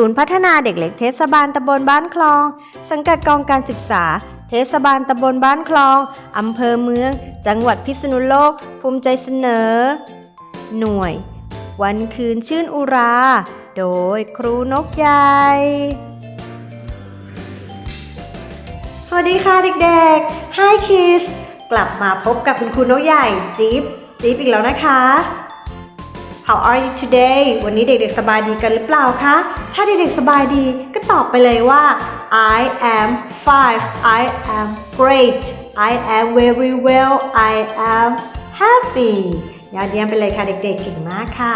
ศูนย์พัฒนาเด็กเล็กเทศบาลตำบลบ้านคลอง สังกัดกองการศึกษา เทศบาลตำบลบ้านคลองอำเภอเมือง จังหวัดพิษณุโลก ภูมิใจเสนอ หน่วย วันคืนชื่นอุรา โดยครูนกใหญ่สวัสดีค่ะเด็กๆ Hi Kids กลับมาพบกับคุณครูนกใหญ่ จิ๊บ จิ๊บอีกแล้วนะคะ How are you today วันนี้เด็กๆสบายดีกันหรือเปล่าคะ ถ้าเด็กๆสบายดีก็ตอบไปเลยว่า I am five I am great I am very well I am happy ยอดเยี่ยมไปเลยค่ะเด็กๆเก่งมากค่ะ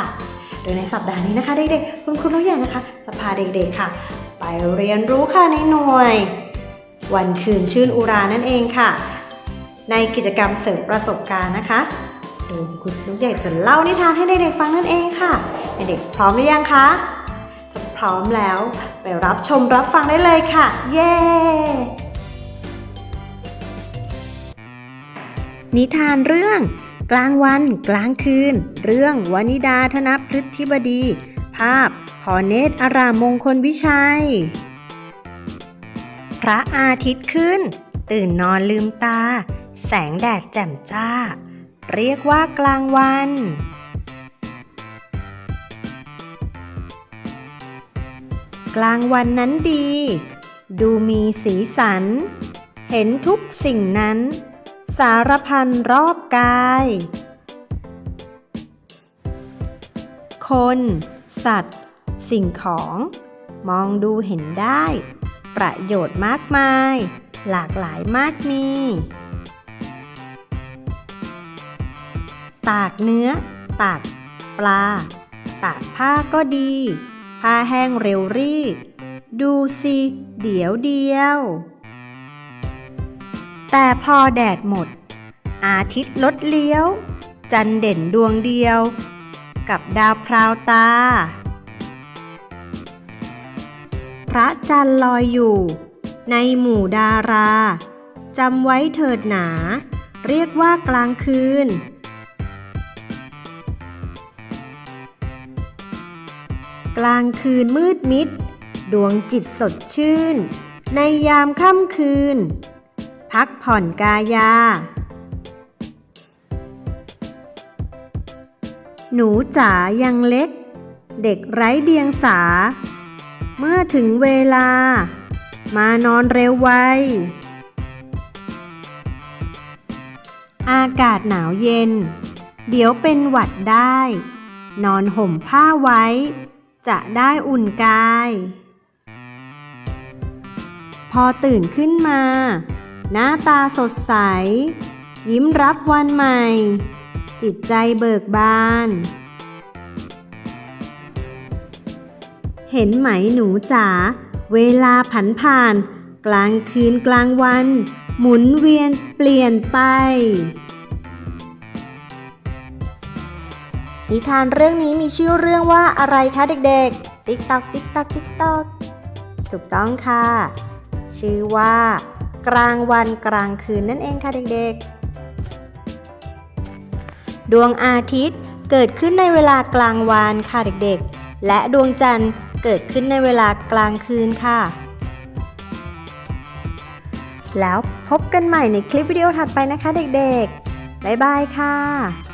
โดยในสัปดาห์นี้นะคะเด็กๆคุณครูนกใหญ่นะคะจะพาเด็กๆค่ะ ไปเรียนรู้ค่ะในหน่วย วันคืนชื่นอุรานั่นเองค่ะ ในกิจกรรมเสริมประสบการณ์นะคะ โดยคุณลูกใหญ่จะเล่านิทานให้เด็กๆฟังนั่นเองค่ะ เด็กๆพร้อมหรือยังคะถ้าพร้อมแล้วไปรับชมรับฟังได้เลยค่ะ เย้ นิทานเรื่อง กลางวันกลางคืน เรื่องวนิดาธนพฤทธิบดี ภาพพอเนตรอารามมงคลวิชัย พระอาทิตย์ขึ้น ตื่นนอนลืมตา แสงแดดแจ่มจ้า เรียกว่ากลางวัน กลางวันนั้นดี ดูมีสีสัน เห็นทุกสิ่งนั้น สารพันรอบกาย คน สัตว์ สิ่งของ มองดูเห็นได้ ประโยชน์มากมาย หลากหลายมากมี ตากเนื้อ ตากปลา ตากผ้าก็ดี ผ้าแห้งเร็วรีดดูสิเดี๋ยวเดียว แต่พอแดดหมด อาทิตย์ลดเลี้ยว จันเด่นดวงเดียว กับดาวพราวตา พระจันทร์ลอยอยู่ ในหมู่ดาราจำไว้เถิดหนา เรียกว่ากลางคืน กลางคืนมืดมิด ดวงจิตสดชื่น ในยามค่ำคืน พักผ่อนกายา หนูจ๋ายังเล็ก เด็กไร้เดียงสา เมื่อถึงเวลา มานอนเร็วไว อากาศหนาวเย็น เดี๋ยวเป็นหวัดได้ นอนห่มผ้าไว้ จะได้อุ่นกาย พอตื่นขึ้นมา หน้าตาสดใส ยิ้มรับวันใหม่ จิตใจเบิกบาน เห็นไหมหนูจ๋าเวลาผันผ่าน กลางคืนกลางวัน หมุนเวียนเปลี่ยนไป นิทานเรื่องนี้มีชื่อเรื่องว่าอะไรคะเด็กๆ ติ๊กตอกติ๊กตอกติ๊กตอกถูกต้องค่ะ ชื่อว่า กลางวันกลางคืนนั่นเองค่ะเด็กๆ ดวงอาทิตย์เกิดขึ้นในเวลากลางวันค่ะเด็กๆ และดวงจันทร์เกิดขึ้นในเวลากลางคืนค่ะ แล้วพบกันใหม่ในคลิปวิดีโอถัดไปนะคะเด็กๆ บ๊ายบายค่ะ